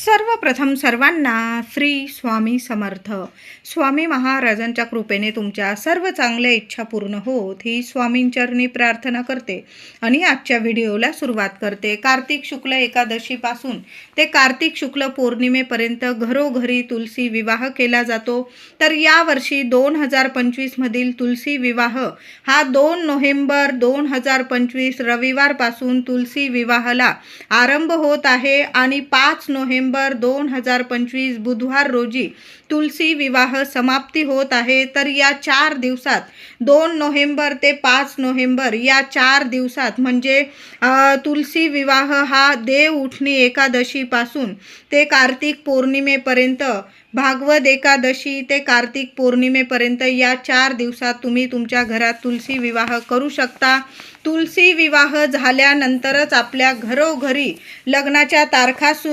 सर्वप्रथम सर्वांना श्री स्वामी समर्थ. स्वामी महाराजांच्या कृपेने तुमच्या सर्व चांगल्या इच्छा पूर्ण होत ही स्वामींचरणी प्रार्थना करते आणि आजच्या व्हिडिओला सुरुवात करते. कार्तिक शुक्ल एकादशीपासून ते कार्तिक शुक्ल पौर्णिमेपर्यंत घरोघरी तुलसी विवाह केला जातो. तर यावर्षी दोन हजार पंचवीसमधील तुलसी विवाह हा दोन नोव्हेंबर दोन हजार पंचवीस रविवारपासून तुलसी विवाहाला आरंभ होत आहे आणि पाच नोव्हेंबर दोन हजार पंचवीस बुधवार रोजी तुलसी विवाह समाप्ती होत आहे तर या चार दिवसात दोन नोव्हेंबर ते पाच नोव्हेंबर या चार दिवसात म्हणजे तुलसी विवाह हा देव उठणी एकादशीपासून ते कार्तिक पौर्णिमेपर्यंत भागवत एकादशी ते कार्तिक पौर्णिमेपर्यंत या चार दिवसात तुम्ही तुमच्या घरात तुलसी विवाह करू शकता. तुलसी विवाह झाल्यानंतरच आपल्या घरोघरी लग्नाच्या तारखा सु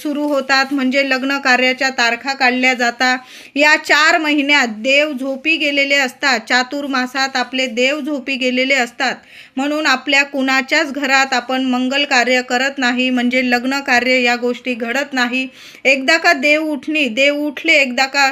सुरू होतात. म्हणजे लग्न कार्याच्या तारखा काढल्या जातात या चार महिन्यात देव झोपी गेलेले असतात. चातुर्मासात आपले देव झोपी गेलेले असतात. म्हणून आपल्या कुणाच्याच घरात आपण मंगल कार्य करत नाही. म्हणजे लग्न कार्य या गोष्टी घडत नाही. एकदा का देव उठणी देव उठले एकदा का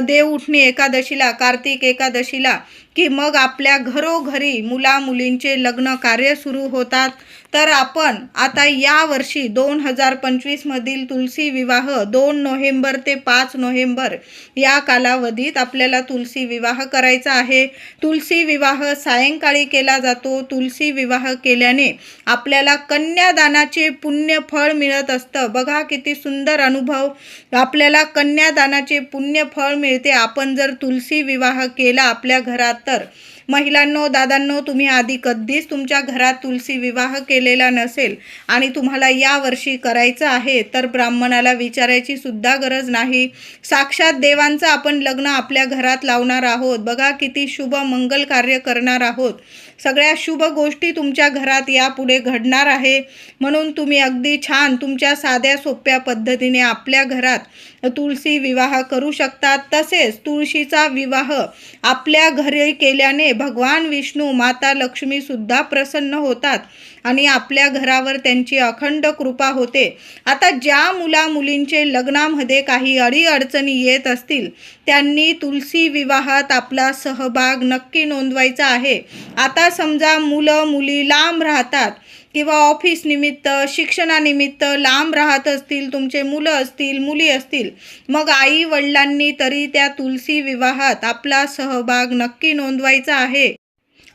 देव उठणी एकादशीला कार्तिक एकादशीला की मग आपल्या घरोघरी मुला मुलींचे लग्न कार्य सुरू होतात. तर आपण आता या वर्षी दोन हजार पंचवीसमधील तुलसी विवाह दोन नोव्हेंबर ते पाच नोव्हेंबर या कालावधीत आपल्याला तुलसी विवाह करायचा आहे. तुलसी विवाह सायंकाळी केला जातो. तुलसी विवाह केल्याने आपल्याला कन्यादानाचे पुण्य फळ मिळत असतं. बघा किती सुंदर अनुभव आपल्याला कन्यादानाचे पुण्य फळ मिळते. आपण जर तुलसी विवाह केला आपल्या घरात तर महिलांनो दादांनो तुम्ही आधी कधीच तुमच्या घरात तुलसी विवाह केलेला नसेल आणि तुम्हाला या वर्षी करायचं आहे तर ब्राह्मणाला विचारायची सुद्धा गरज नाही. साक्षात देवांचं आपण लग्न आपल्या घरात लावणार आहोत. बघा किती शुभ मंगल कार्य करणार आहोत. सगळ्या शुभ गोष्टी तुमच्या घरात यापुढे घडणार आहे. म्हणून तुम्ही अगदी छान तुमच्या साध्या सोप्या पद्धतीने आपल्या घरात तुळशी विवाह करू शकतात तसेच तुळशीचा विवाह आपल्या घरी केल्याने भगवान विष्णू माता लक्ष्मीसुद्धा प्रसन्न होतात. आणि आपल्या घरावर त्यांची अखंड कृपा होते. आता ज्या मुला मुलींचे लग्नामध्ये काही अडीअडचणी येत असतील त्यांनी तुलसी विवाहात आपला सहभाग नक्की नोंदवायचा आहे. आता समजा मुलं मुली लांब राहतात किंवा ऑफिस निमित्त शिक्षणानिमित्त लांब राहत असतील तुमचे मुलं असतील मुली असतील मग आई वडिलांनी तरी त्या तुलसी विवाहात आपला सहभाग नक्की नोंदवायचा आहे.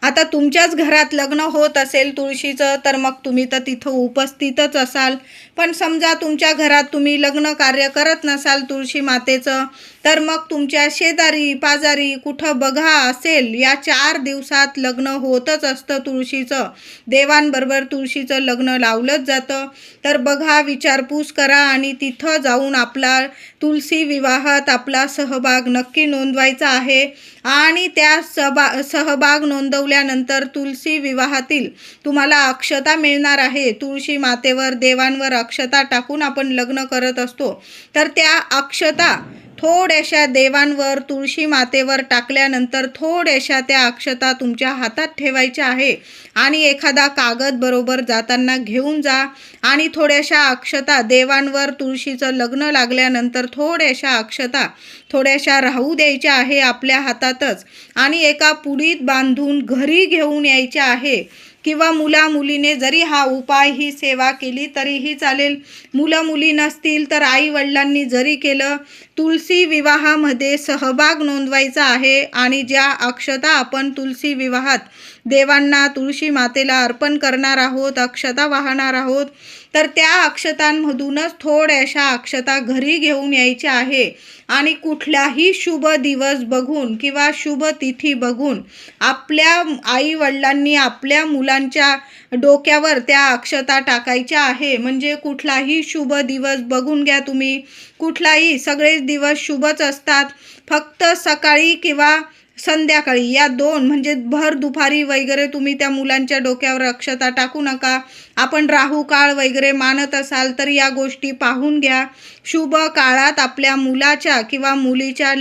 आता तुमच्याच घरात लग्न होत असेल तुळशीचं तर मग तुम्ही तर तिथं उपस्थितच असाल. पण समजा तुमच्या घरात तुम्ही लग्न कार्य करत नसाल तुळशी मातेचं तर मग तुमच्या शेजारी पाजारी कुठं बघा असेल या चार दिवसात लग्न होतच असतं तुळशीचं. देवांबरोबर तुळशीचं लग्न लावलंच जातं. तर बघा विचारपूस करा आणि तिथं जाऊन आपला तुलसी विवाहात आपला सहभाग नक्की नोंदवायचा आहे. आणि त्या सहबा सहभाग नोंदवल्यानंतर तुलसी विवाहातील तुम्हाला अक्षता मिळणार आहे. तुळशी मातेवर देवांवर अक्षता टाकून आपण लग्न करत असतो. तर त्या अक्षता थोड्याशा देवांवर तुळशी मातेवर टाकल्यानंतर थोड्याशा त्या अक्षता तुमच्या हातात ठेवायच्या आहे. आणि एखादा कागद बरोबर जाताना घेऊन जा. आणि थोड्याशा अक्षता देवांवर तुळशीचं लग्न लागल्यानंतर थोड्याशा अक्षता थोड्याशा राहू द्यायच्या आहे आपल्या हातातच. आणि एका पुडीत बांधून घरी घेऊन यायच्या आहे. किंवा मुला मुलीने जरी हा उपाय ही सेवा केली तरीही चालेल. मुलं मुली नसतील तर आई वडिलांनी जरी केलं तुलसी विवाहामध्ये सहभाग नोंदवायचा आहे आणि ज्या अक्षता आपण तुलसी विवाहात देवांना तुळशी मातेला अर्पण करणार आहोत अक्षता वाहणार आहोत. तर त्या अक्षतांमधूनच थोड्याशा अक्षता घरी घेऊन यायच्या आहे. आणि कुठलाही शुभ दिवस बघून किंवा शुभ तिथी बघून आपल्या आईवडिलांनी आपल्या मुलांच्या डोक्यावर त्या अक्षता टाकायच्या आहे. म्हणजे कुठलाही शुभ दिवस बघून घ्या तुम्ही. कुठलाही सगळेच दिवस शुभच असतात. फक्त सकाळी किंवा संध्याकाळी. या दोन म्हणजे भर दुपारी वगैरे तुम्ही त्या मुलांच्या डोक्यावर अक्षता टाकू नका. आपण राहू काळ वगैरे मानत असाल तर या गोष्टी पाहून घ्या. शुभ काळात आपल्या मुलाच्या किंवा मुलीच्या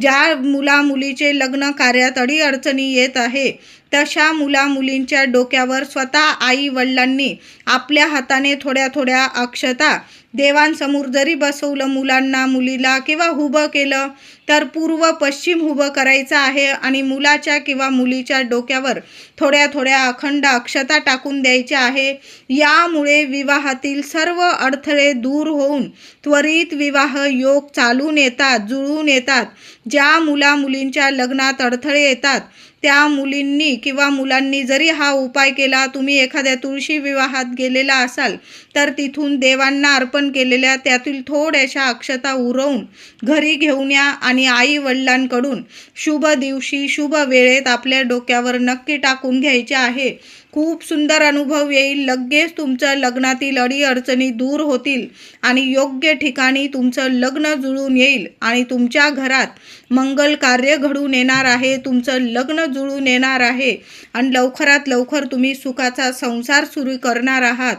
ज्या मुला मुलीचे लग्न कार्यात अडीअडचणी येत आहे तशा मुला मुलींच्या डोक्यावर स्वतः आई वडिलांनी आपल्या हाताने थोड्या थोड्या अक्षता देवांसमोर जरी बसवलं मुलांना मुलीला किंवा उभं केलं तर पूर्व पश्चिम उभं करायचं आहे आणि मुलाच्या किंवा मुलीच्या डोक्यावर थोड्या थोड्या अखंड अक्षता टाकून द्यायच्या आहे. यामुळे विवाहातील सर्व अडथळे दूर होऊन त्वरित विवाह योग चालून येतात जुळून येतात. ज्या मुला मुलींच्या लग्नात अडथळे येतात त्या मुलींनी किंवा मुलांनी जरी हा उपाय केला तुम्ही एखाद्या तुळशी विवाहात गेलेला असाल तर तिथून देवांना अर्पण केलेल्या त्यातील थोड्याशा अक्षता उरवून घरी घेऊन या आणि आई वडिलांकडून शुभ दिवशी शुभ वेळेत आपल्या डोक्यावर नक्की टाकून घ्यायचे आहे. खूप सुंदर अनुभव येईल. लगेच तुमचं लग्नातील अडीअडचणी दूर होतील आणि योग्य ठिकाणी तुमचं लग्न जुळून येईल आणि तुमच्या घरात मंगल कार्य घडून येणार आहे. तुमचं लग्न जुळून येणार आहे आणि लवकरात लवकर तुम्ही सुखाचा संसार सुरू करणार आहात.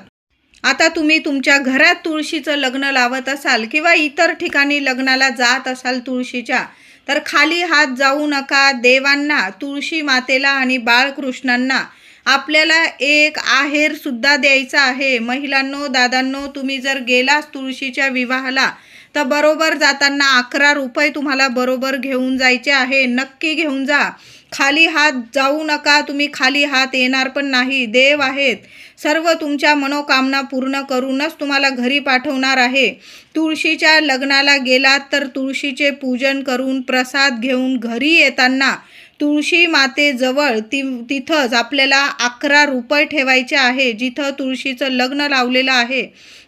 आता तुम्ही तुमच्या घरात तुळशीचं लग्न लावत असाल किंवा इतर ठिकाणी लग्नाला जात असाल तुळशीच्या तर खाली हात जाऊ नका. देवांना तुळशी मातेला आणि बाळकृष्णांना आपल्याला एक आहेर सुद्धा द्यायचा आहे. महिलांनो दादांनो तुम्ही जर गेलास तुळशीच्या विवाहाला तर बरोबर जाताना अकरा रुपये तुम्हाला बरोबर घेऊन जायचे आहे. नक्की घेऊन जा. खाली हात जाऊ नका तुम्ही खाली हात येणार पण नाही. देव आहेत. सर्व तुमच्या मनोकामना पूर्ण करूनच तुम्हाला घरी पाठवणार आहे. तुळशीच्या लग्नाला गेलात तर तुळशीचे पूजन करून प्रसाद घेऊन घरी येताना तुळशी मातेजवळ ती तिथंच आपल्याला अकरा रुपये ठेवायचे आहे. जिथं तुळशीचं लग्न लावलेलं आहे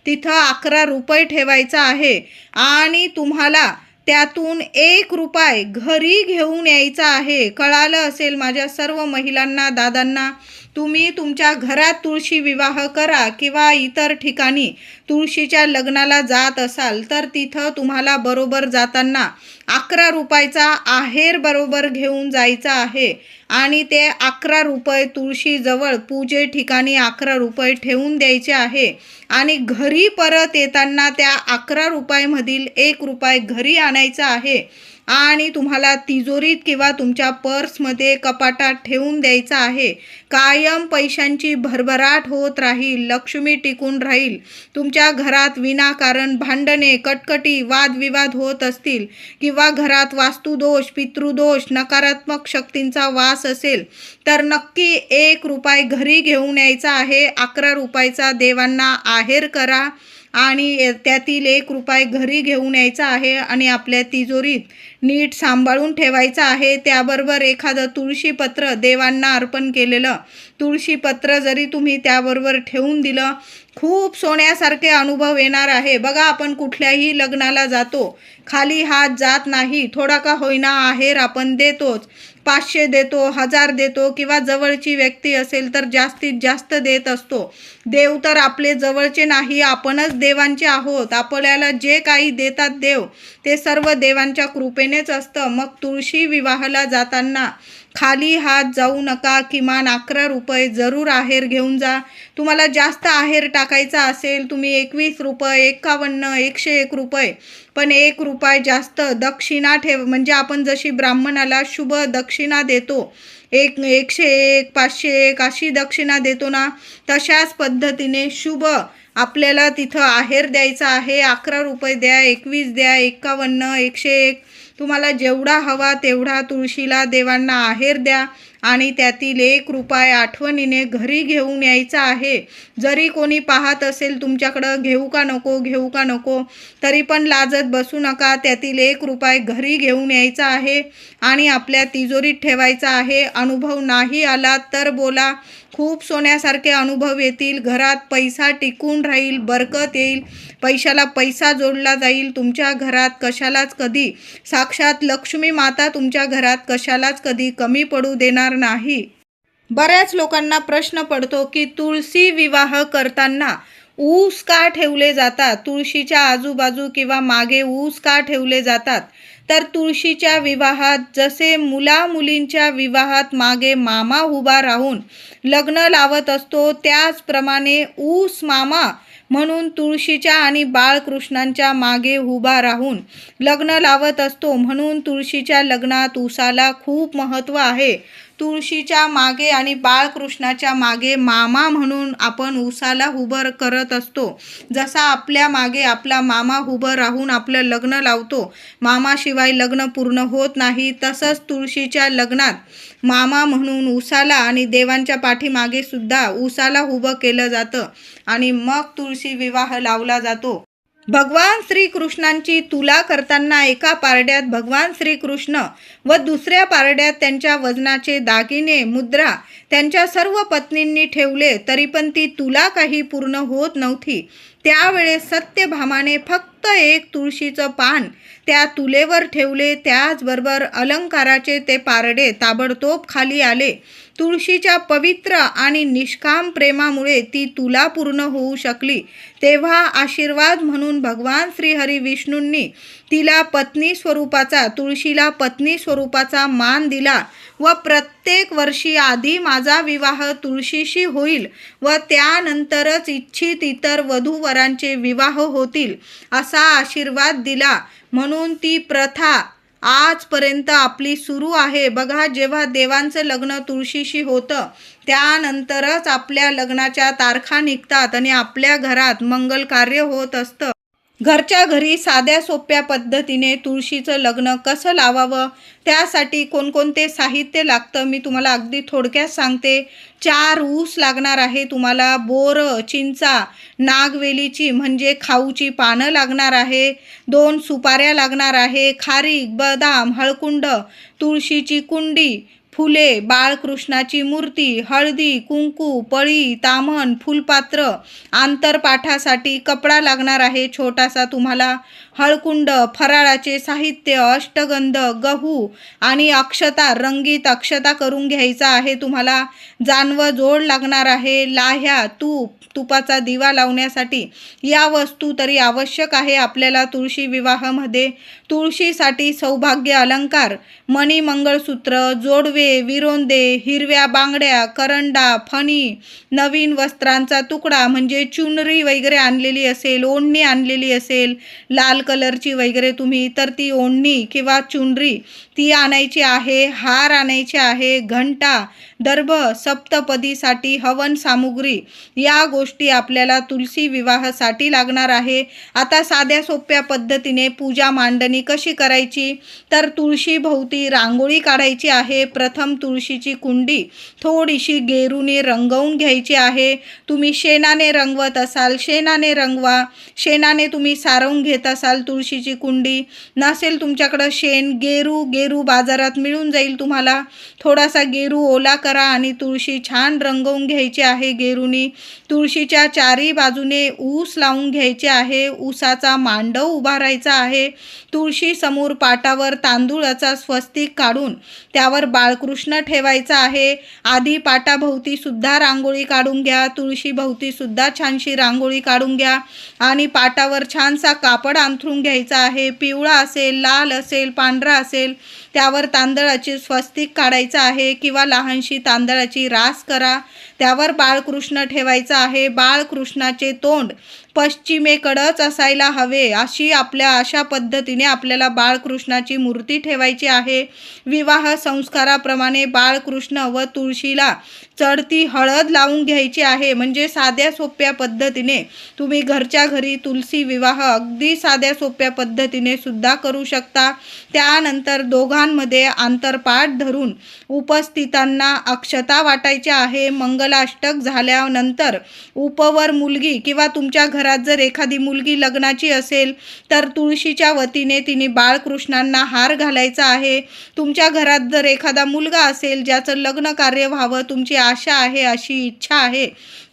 तिथं अकरा रुपये ठेवायचं आहे. आणि तुम्हाला त्यातून एक रुपये घरी घेऊन यायचा आहे. कळालं असेल माझ्या सर्व महिलांना दादांना तुम्ही तुमच्या घरात तुळशी विवाह करा किंवा इतर ठिकाणी तुळशीच्या लग्नाला जात असाल तर तिथं तुम्हाला बरोबर जाताना अकरा रुपयाचा आहेर बरोबर घेऊन जायचा आहे आणि ते अकरा रुपये तुळशीजवळ पूजे ठिकाणी अकरा रुपये ठेवून द्यायचे आहे. आणि घरी परत येताना त्या अकरा रुपयामधील एक रुपये घरी आणायचा आहे. आणि तुम्हाला तिजोरीत किंवा तुमच्या पर्समध्ये कपाटात ठेवून द्यायचा आहे. कायम पैशांची भरभराट होत राहील लक्ष्मी टिकून राहील. तुमच्या घरात विनाकारण भांडणे कटकटी वादविवाद होत असतील किंवा घरात वास्तुदोष पितृदोष नकारात्मक शक्तींचा वास असेल तर नक्की एक रुपये घरी घेऊन यायचा आहे अकरा रुपयाचा देवांना आहेर करा. आणि त्यातील एक रुपये घरी घेऊन यायचा आहे आणि आपल्या तिजोरीत नीट सांभाळून ठेवायचं आहे. त्याबरोबर एखादं तुळशीपत्र देवांना अर्पण केलेलं. तुळशीपत्र जरी तुम्ही त्याबरोबर ठेवून दिलं खूप सोन्यासारखे अनुभव येणार आहे. बघा आपण कुठल्याही लग्नाला जातो. खाली हात जात नाही. थोडा का होईना आहेर आपण देतोच. पाचशे देतो हजार देतो किंवा जवळची व्यक्ती असेल तर जास्तीत जास्त देत असतो. देव तर आपले जवळचे नाही आपणच देवांचे आहोत. आपल्याला जे काही देतात देव ते सर्व देवांच्या कृपेनेच असतं. मग तुळशी विवाहाला जाताना खाली हात जाऊ नका किमान अकरा रुपये जरूर आहेर घेऊन जा. तुम्हाला जास्त आहेर टाकायचा असेल तुम्ही एकवीस रुपये एकावन्न एकशे एक रुपये पण एक रुपये जास्त दक्षिणा ठेव. म्हणजे आपण जशी ब्राह्मणाला शुभ दक्षिणा देतो एक एकशे एक पाचशे एक अशी दक्षिणा देतो ना तशाच पद्धतीने शुभ आपल्याला तिथं आहेर द्यायचा आहे. अकरा रुपये द्या एकवीस द्या एकावन्न एकशे एक तुम्हाला जेवढा हवा तेवढा तुळशीला देवांना आहेर द्या आणि त्यातील एक रुपाय आठवणीने घरी घेऊन यायचा आहे. जरी कोणी पाहत असेल तुमच्याकडं घेऊ का नको घेऊ का नको? तरी पण लाजत बसू नका. त्यातील एक रुपये घरी घेऊन यायचा आहे आणि आपल्या तिजोरीत ठेवायचा आहे. अनुभव नाही आला तर बोला. खूप सोन्यासारखे अनुभव येतील. घरात पैसा टिकून राहील बरकत येईल. पैशाला पैसा जोडला जाईल. तुमच्या घरात कशालाच कधी साक्षात लक्ष्मी माता तुमच्या घरात कशालाच कधी कमी पडू देणार नाही. बऱ्याच लोकांना प्रश्न पडतो की तुळशी विवाह करताना ऊस का ठेवले जातात? तुळशीच्या आजूबाजू किंवा मागे ऊस का ठेवले जातात? तर तुळशीच्या विवाहात जसे मुला मुलींच्या विवाहात मागे मामा उभा राहून लग्न लावत असतो त्याचप्रमाणे ऊस मामा म्हणून तुळशीच्या आणि बाळकृष्णांच्या मागे उभा राहून लग्न लावत असतो. म्हणून तुळशीच्या लग्नात उसाला खूप महत्त्व आहे. तुळशीच्या मागे आणि बाळकृष्णाच्या मागे मामा म्हणून आपण उसाला उभं करत असतो. जसा आपल्या मागे आपला मामा उभं राहून आपलं लग्न लावतो मामाशिवाय लग्न पूर्ण होत नाही तसंच तुळशीच्या लग्नात मामा म्हणून उसाला आणि देवांच्या पाठीमागे सुद्धा उसाला उभं केलं जातं आणि मग तुळशी विवाह लावला जातो. भगवान श्रीकृष्णांची तुला करताना एका पारड्यात भगवान श्रीकृष्ण व दुसऱ्या पारड्यात त्यांच्या वजनाचे दागिने मुद्रा त्यांच्या सर्व पत्नींनी ठेवले तरी पण ती तुला काही पूर्ण होत नव्हती. त्यावेळेस सत्यभामाने फक्त फक्त एक तुळशीचं पान त्या तुलेवर ठेवले त्याचबरोबर अलंकाराचे ते पारडे ताबडतोब खाली आले. तुळशीच्या पवित्र आणि निष्काम प्रेमामुळे ती तुला पूर्ण होऊ शकली. तेव्हा आशीर्वाद म्हणून भगवान श्रीहरी विष्णूंनी तिला पत्नी स्वरूपाचा तुळशीला पत्नी स्वरूपाचा मान दिला व प्रत्येक वर्षी आधी माझा विवाह तुळशीशी होईल व त्यानंतरच इच्छित इतर वधूवरांचे विवाह होतील असा असा आशीर्वाद दिला. म्हणून ती प्रथा आजपर्यंत आपली सुरू आहे. बघा जेव्हा देवांचं लग्न तुळशीशी होतं त्यानंतरच आपल्या लग्नाच्या तारखा निघतात आणि आपल्या घरात मंगल कार्य होत असतं. घरच्या घरी साध्या सोप्या पद्धतीने तुळशीचं लग्न कसं लावावं? त्यासाठी कोणकोणते साहित्य लागतं? मी तुम्हाला अगदी थोडक्यात सांगते. चार ऊस लागणार आहे तुम्हाला. बोरं चिंचा नागवेलीची म्हणजे खाऊची पानं लागणार आहे. दोन सुपाऱ्या लागणार आहे. खारीक बदाम हळकुंड तुळशीची कुंडी फुले बाळकृष्णाची मूर्ती हळदी कुंकू पळी तामण फुलपात्र. आंतरपाठासाठी कपडा लागणार आहे छोटासा तुम्हाला. हळकुंड फराळाचे साहित्य अष्टगंध गहू आणि अक्षता रंगीत अक्षता करून घ्यायचा आहे तुम्हाला. जानवं जोड लागणार आहे. लाह्या तूप तुपाचा दिवा लावण्यासाठी. या वस्तू तरी आवश्यक आहे आपल्याला तुळशी विवाहामध्ये. तुळशीसाठी सौभाग्य अलंकार मणी मंगळसूत्र जोडवे विरोंदे हिरव्या बांगड्या करंडा फणी नवीन वस्त्रांचा तुकडा म्हणजे चुनरी वगैरे आणलेली असेल ओढणी आणलेली असेल लाल कलरची वगैरे तुम्ही तर ती ओढणी किंवा चुनरी ती आणायची आहे हार आणायचे आहे घंटा दर्भ सप्तपदीसाठी हवन सामुग्री या गोष्टी आपल्याला तुलसी विवाहासाठी लागणार आहे. आता साध्या सोप्या पद्धतीने पूजा मांडणी कशी करायची? तर तुळशीभोवती रांगोळी काढायची आहे. प्रथम तुळशीची कुंडी थोडीशी गेरूने रंगवून घ्यायची आहे. तुम्ही शेणाने रंगवत असाल शेणाने रंगवा. शेणाने तुम्ही सारवून घेत असाल तुळशीची कुंडी. नसेल तुमच्याकडं शेण गेरू गेरू बाजारात मिळून जाईल तुम्हाला. थोडासा गेरू ओला करा आणि तुळशी छान रंगवून घ्यायची आहे गेरूनी. तुळशीच्या चारी बाजूने ऊस लावून घ्यायचे आहे. ऊसाचा मांडव उभारायचा आहे. तुळशी समोर पाटावर तांदूळाचा स्वस्तिक काढून त्यावर बाळकृष्ण ठेवायचा आहे. आधी पाटाभोवती सुद्धा रांगोळी काढून घ्या. तुळशीभोवती सुद्धा छानशी रांगोळी काढून घ्या. आणि पाटावर छानसा कापड अंथरून घ्यायचा आहे. पिवळा असेल लाल असेल पांढरा असेल त्यावर तांदळाचे स्वस्तिक काढायचं आहे किंवा लहानशी तांदळाची रास करा. त्यावर बाळकृष्ण ठेवायचं आहे. बाळकृष्णाचे तोंड पश्चिमेकडंच असायला हवे अशी आपल्या अशा पद्धतीने आपल्याला बाळकृष्णाची मूर्ती ठेवायची आहे. विवाह संस्काराप्रमाणे बाळकृष्ण व तुळशीला चढती हळद लावून घ्यायची आहे. म्हणजे साध्या सोप्या पद्धतीने तुम्ही घरच्या घरी तुलसी विवाह अगदी साध्या सोप्या पद्धतीने सुद्धा करू शकता. त्यानंतर दोघांमध्ये आंतरपाठ धरून उपस्थितांना अक्षता वाटायच्या आहे. मंगलाष्टक झाल्यानंतर उपवर मुलगी किंवा तुमच्या घरात जर एखादी मुलगी लग्नाची असेल तर तुळशीच्या वतीने तिने बाळकृष्णांना हार घालायचा आहे. तुमच्या घरात जर एखादा मुलगा असेल ज्याचं लग्न कार्य व्हावं तुमची आशा आहे अशी इच्छा आहे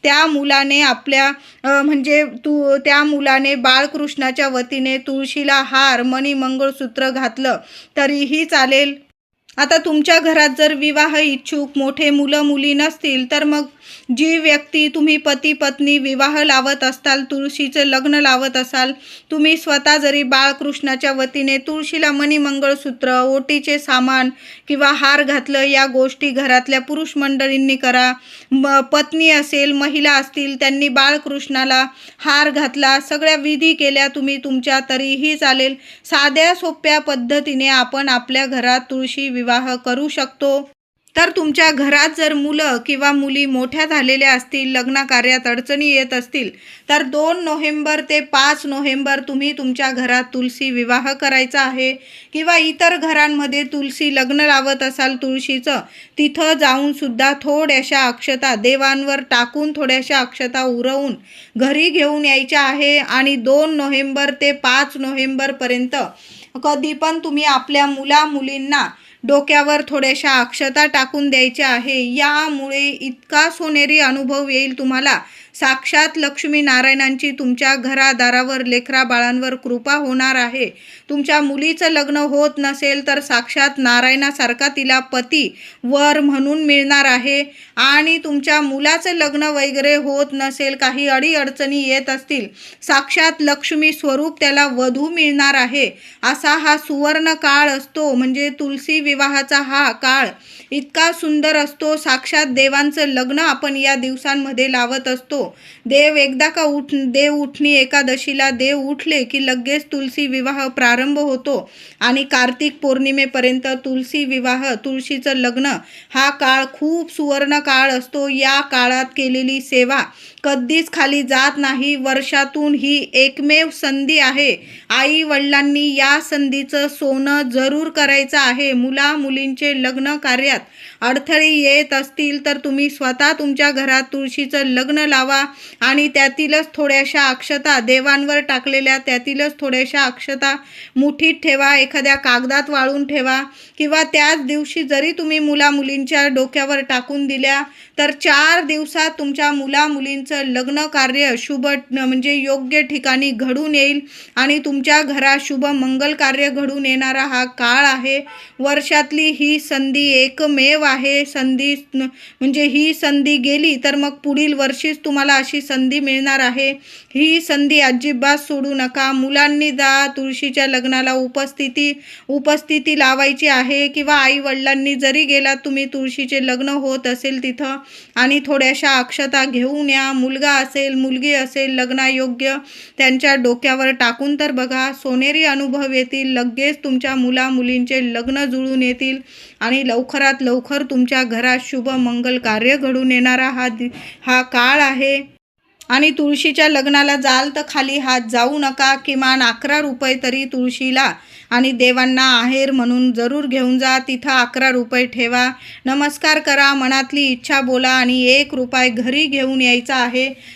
त्या मुलाने आपल्या म्हणजे तू त्या मुलाने बाळकृष्णाच्या वतीने तुळशीला हार मणी मंगळसूत्र घातलं तरीही चालेल. आता तुमच्या घरात जर विवाह इच्छुक मोठे मुलं मुली नसतील तर मग जी व्यक्ती तुम्ही पती पत्नी विवाह लावत असताल तुळशीचं लग्न लावत असाल तुम्ही स्वतः जरी बाळकृष्णाच्या वतीने तुळशीला मणिमंगळसूत्र ओटीचे सामान किंवा हार घातलं या गोष्टी घरातल्या पुरुष मंडळींनी करा. म पत्नी असेल महिला असतील त्यांनी बाळकृष्णाला हार घातला सगळ्या विधी केल्या तुम्ही तुमच्या तरीही चालेल. साध्या सोप्या पद्धतीने आपण आपल्या घरात तुळशी विवाह करू शकतो. तर तुमच्या घरात जर मुलं किंवा मुली मोठ्या झालेल्या असतील लग्न कार्यात अडचणी येत असतील तर दोन नोव्हेंबर ते पाच नोव्हेंबर तुम्ही तुमच्या घरात तुलसी विवाह करायचा आहे किंवा इतर घरांमध्ये तुलसी लग्न लावत असाल तुळशीचं तिथं जाऊन सुद्धा थोड्याशा अक्षता देवांवर टाकून थोड्याशा अक्षता उरवून घरी घेऊन यायच्या आहे आणि दोन नोव्हेंबर ते पाच नोव्हेंबरपर्यंत कधी पण तुम्ही आपल्या मुला मुलींना डोक्यावर थोड्याशा अक्षता टाकून द्यायच्या आहे. यामुळे इतका सोनेरी अनुभव येईल तुम्हाला. साक्षात लक्ष्मी नारायणांची तुमच्या घरादारावर लेकरा बाळांवर कृपा होणार आहे. तुमच्या मुलीचं लग्न होत नसेल तर साक्षात नारायणासारखा तिला पती वर म्हणून मिळणार आहे. आणि तुमच्या मुलाचं लग्न वगैरे होत नसेल काही अडीअडचणी येत असतील साक्षात लक्ष्मी स्वरूप त्याला वधू मिळणार आहे. असा हा सुवर्ण काळ असतो म्हणजे तुलसी विवाहाचा हा काळ. इतका सुंदर असतो साक्षात देवांचं लग्न आपण या दिवसांमध्ये लावत असतो. देव एकदा का उठ देव उठणी एकादशीला देव उठले की लगेच तुलसी विवाह प्रारंभ होतो. आणि कार्तिक पौर्णिमेपर्यंत तुलसी विवाह तुळशीचं लग्न हा काळ खूप सुवर्ण काळ असतो. या काळात केलेली सेवा कधीच खाली जात नाही. वर्षातून ही एकमेव संधी आहे. आई वडिलांनी या संधीचं सोनं जरूर करायचं आहे. मुला मुलींचे लग्न कार्यात अडथळे येत असतील तर तुम्ही स्वतः तुमच्या घरात तुळशीचं लग्न लावा आणि त्यातीलच थोड्याशा अक्षता देवांवर टाकलेल्या त्यातीलच थोड्याशा अक्षता मुठीत ठेवा एखाद्या कागदात वाळून ठेवा किंवा त्याच दिवशी जरी तुम्ही मुला मुलींच्या डोक्यावर टाकून दिल्या तर चार दिवसात तुमच्या मुला मुलींचं लग्न कार्य शुभ म्हणजे योग्य ठिकाणी घडून येईल आणि तुमच्या घरात शुभ मंगल कार्य घडून येणारा हा काळ आहे. वर्षातली ही संधी एकमेव आहे. संधी म्हणजे ही संधी गेली तर मग पुढील वर्षीच तुम्हाला अशी संधी मिळणार आहे. ही संधी अजिबात सोडू नका. मुलांनी जा तुळशीच्या लग्नाला उपस्थिती उपस्थिती लावायची आहे किंवा आई वडिलांनी जरी गेलात तुम्ही तुळशीचे लग्न होत असेल तिथं आणि थोड्याशा अक्षता घेऊन या. मुलगा असेल मुलगी असेल लग्नायोग्य त्यांच्या डोक्यावर टाकून तर बघा. सोनेरी अनुभव येतील. लगेच तुमच्या मुला मुलींचे लग्न जुळून येतील आणि लवकरात लवकर तुमच्या घरात शुभ मंगल कार्य घडून येणारा हा दि हा काळ आहे. आणि तुळशीच्या लग्नाला जाल तर खाली हात जाऊ नका किमान अकरा रुपये तरी तुळशीला. आणि देवांना आहेर म्हणून जरूर घेऊन जा तिथं अकरा रुपये ठेवा. नमस्कार करा मनातली इच्छा बोला आणि एक रुपये घरी घेऊन यायचा आहे.